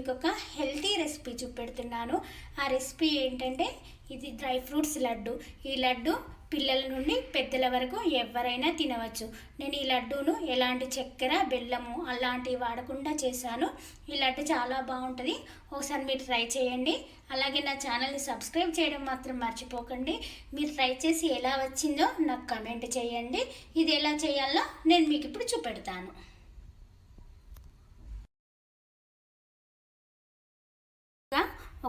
ఇది ఒక healthy recipe చూపెడుతున్నాను. ఆ రెసిపీ ఏంటంటే ఇది డ్రై ఫ్రూట్స్ లడ్డు. ఈ లడ్డు పిల్లల నుండి పెద్దల వరకు ఎవరైనా తినవచ్చు. నేను ఈ లడ్డూను ఎలాంటి చక్కెర బెల్లము అలాంటివి వాడకుండా చేశాను. ఈ లడ్డు చాలా బాగుంటుంది. ఒకసారి మీరు ట్రై చేయండి. అలాగే నా ఛానల్ని సబ్స్క్రైబ్ చేయడం మాత్రం మర్చిపోకండి. మీరు ట్రై చేసి ఎలా వచ్చిందో నాకు కమెంట్ చేయండి. ఇది ఎలా చేయాలో నేను మీకు ఇప్పుడు చూపెడతాను.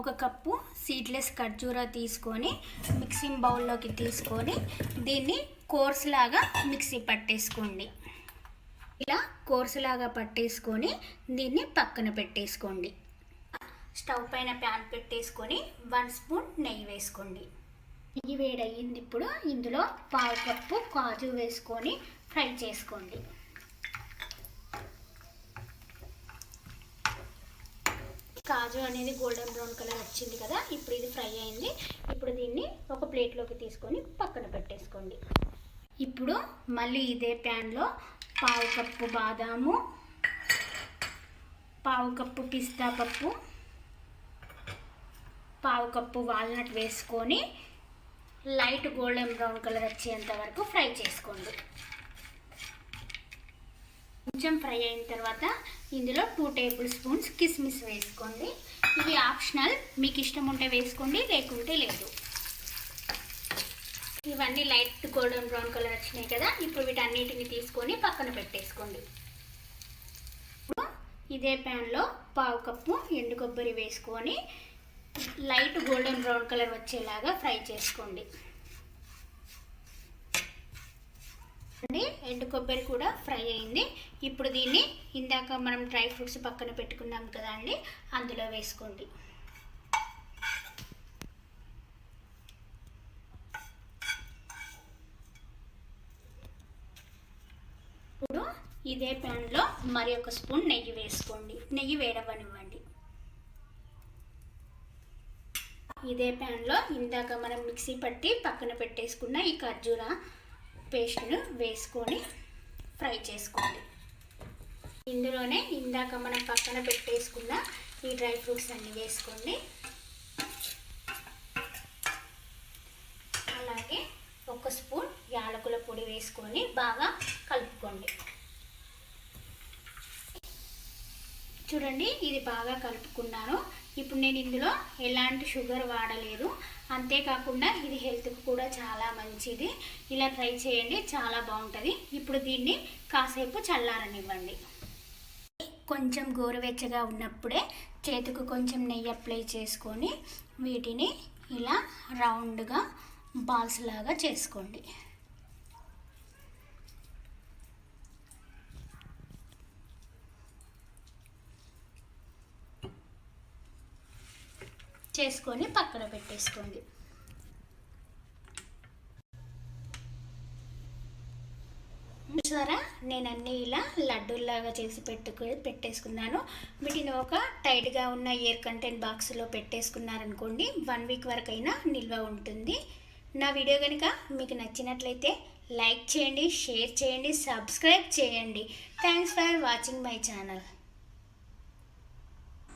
ఒక కప్పు సీడ్లెస్ ఖర్జూరా తీసుకొని మిక్సింగ్ బౌల్లోకి తీసుకొని దీన్ని కోర్స్ లాగా మిక్సీ పట్టేసుకోండి. ఇలా కోర్స్ లాగా పట్టేసుకొని దీన్ని పక్కన పెట్టేసుకోండి. స్టవ్ పైన ప్యాన్ పెట్టేసుకొని వన్ స్పూన్ నెయ్యి వేసుకోండి. నెయ్యి వేడయ్యింది ఇప్పుడు ఇందులో పావు కప్పు కాజు వేసుకొని ఫ్రై చేసుకోండి. కాజు అనేది గోల్డెన్ బ్రౌన్ కలర్ వచ్చింది కదా ఇప్పుడు ఇది ఫ్రై అయింది. ఇప్పుడు దీన్ని ఒక ప్లేట్లోకి తీసుకొని పక్కన పెట్టేసుకోండి. ఇప్పుడు మళ్ళీ ఇదే ప్యాన్లో పావు కప్పు బాదాము పావు కప్పు పిస్తా పప్పు పావు కప్పు వాల్నట్ వేసుకొని లైట్ గోల్డెన్ బ్రౌన్ కలర్ వచ్చేంత వరకు ఫ్రై చేసుకోండి. కొంచెం ఫ్రై అయిన తర్వాత ఇందులో టూ టేబుల్ స్పూన్స్ కిస్మిస్ వేసుకోండి. ఇవి ఆప్షనల్. మీకు ఇష్టం ఉంటే వేసుకోండి లేకుంటే లేదు. ఇవన్నీ లైట్ గోల్డెన్ బ్రౌన్ కలర్ వచ్చినాయి కదా ఇప్పుడు వీటన్నిటిని తీసుకొని పక్కన పెట్టేసుకోండి. ఇదే ప్యాన్లో పావు కప్పు ఎండు కొబ్బరి వేసుకొని లైట్ గోల్డెన్ బ్రౌన్ కలర్ వచ్చేలాగా ఫ్రై చేసుకోండి. ఎండు కొబ్బరి కూడా ఫ్రై అయింది. ఇప్పుడు దీన్ని ఇందాక మనం డ్రై ఫ్రూట్స్ పక్కన పెట్టుకున్నాం కదా అండి అందులో వేసుకోండి. ఇప్పుడు ఇదే ప్యాన్లో మరి ఒక స్పూన్ నెయ్యి వేసుకోండి. నెయ్యి వేడవనివ్వండి. ఇదే ప్యాన్లో ఇందాక మనం మిక్సీ పట్టి పక్కన పెట్టేసుకున్న ఈ ఖర్జూర పేస్ట్ను వేసుకొని ఫ్రై చేసుకోండి. ఇందులోనే ఇందాక మనం పక్కన పెట్టేసుకున్న ఈ డ్రై ఫ్రూట్స్ అన్నీ వేసుకోండి. అలాగే ఒక స్పూన్ యాలకుల పొడి వేసుకొని బాగా కలుపుకోండి. చూడండి ఇది బాగా కలుపుకున్నాను. ఇప్పుడు నేను ఇందులో ఎలాంటి షుగర్ వాడలేదు. అంతేకాకుండా ఇది హెల్త్కి కూడా చాలా మంచిది. ఇలా ట్రై చేయండి చాలా బాగుంటుంది. ఇప్పుడు దీన్ని కాసేపు చల్లారనివ్వండి. కొంచెం గోరువెచ్చగా ఉన్నప్పుడే చేతికి కొంచెం నెయ్యి అప్లై చేసుకొని వీటిని ఇలా రౌండ్గా బాల్స్ లాగా చేసుకోండి. చేసుకొని పక్కన పెట్టేసుకోండి. చూసారా? నేను అన్నీ ఇలా లడ్డూల్లాగా చేసి పెట్టుకు పెట్టేసుకున్నాను. వీటిని ఒక టైట్గా ఉన్న ఎయిర్ కంటెంట్ బాక్స్లో పెట్టేసుకున్నారనుకోండి వన్ వీక్ వరకు అయినా నిల్వ ఉంటుంది. నా వీడియో కనుక మీకు నచ్చినట్లయితే లైక్ చేయండి షేర్ చేయండి సబ్స్క్రైబ్ చేయండి. Thanks for watching my channel.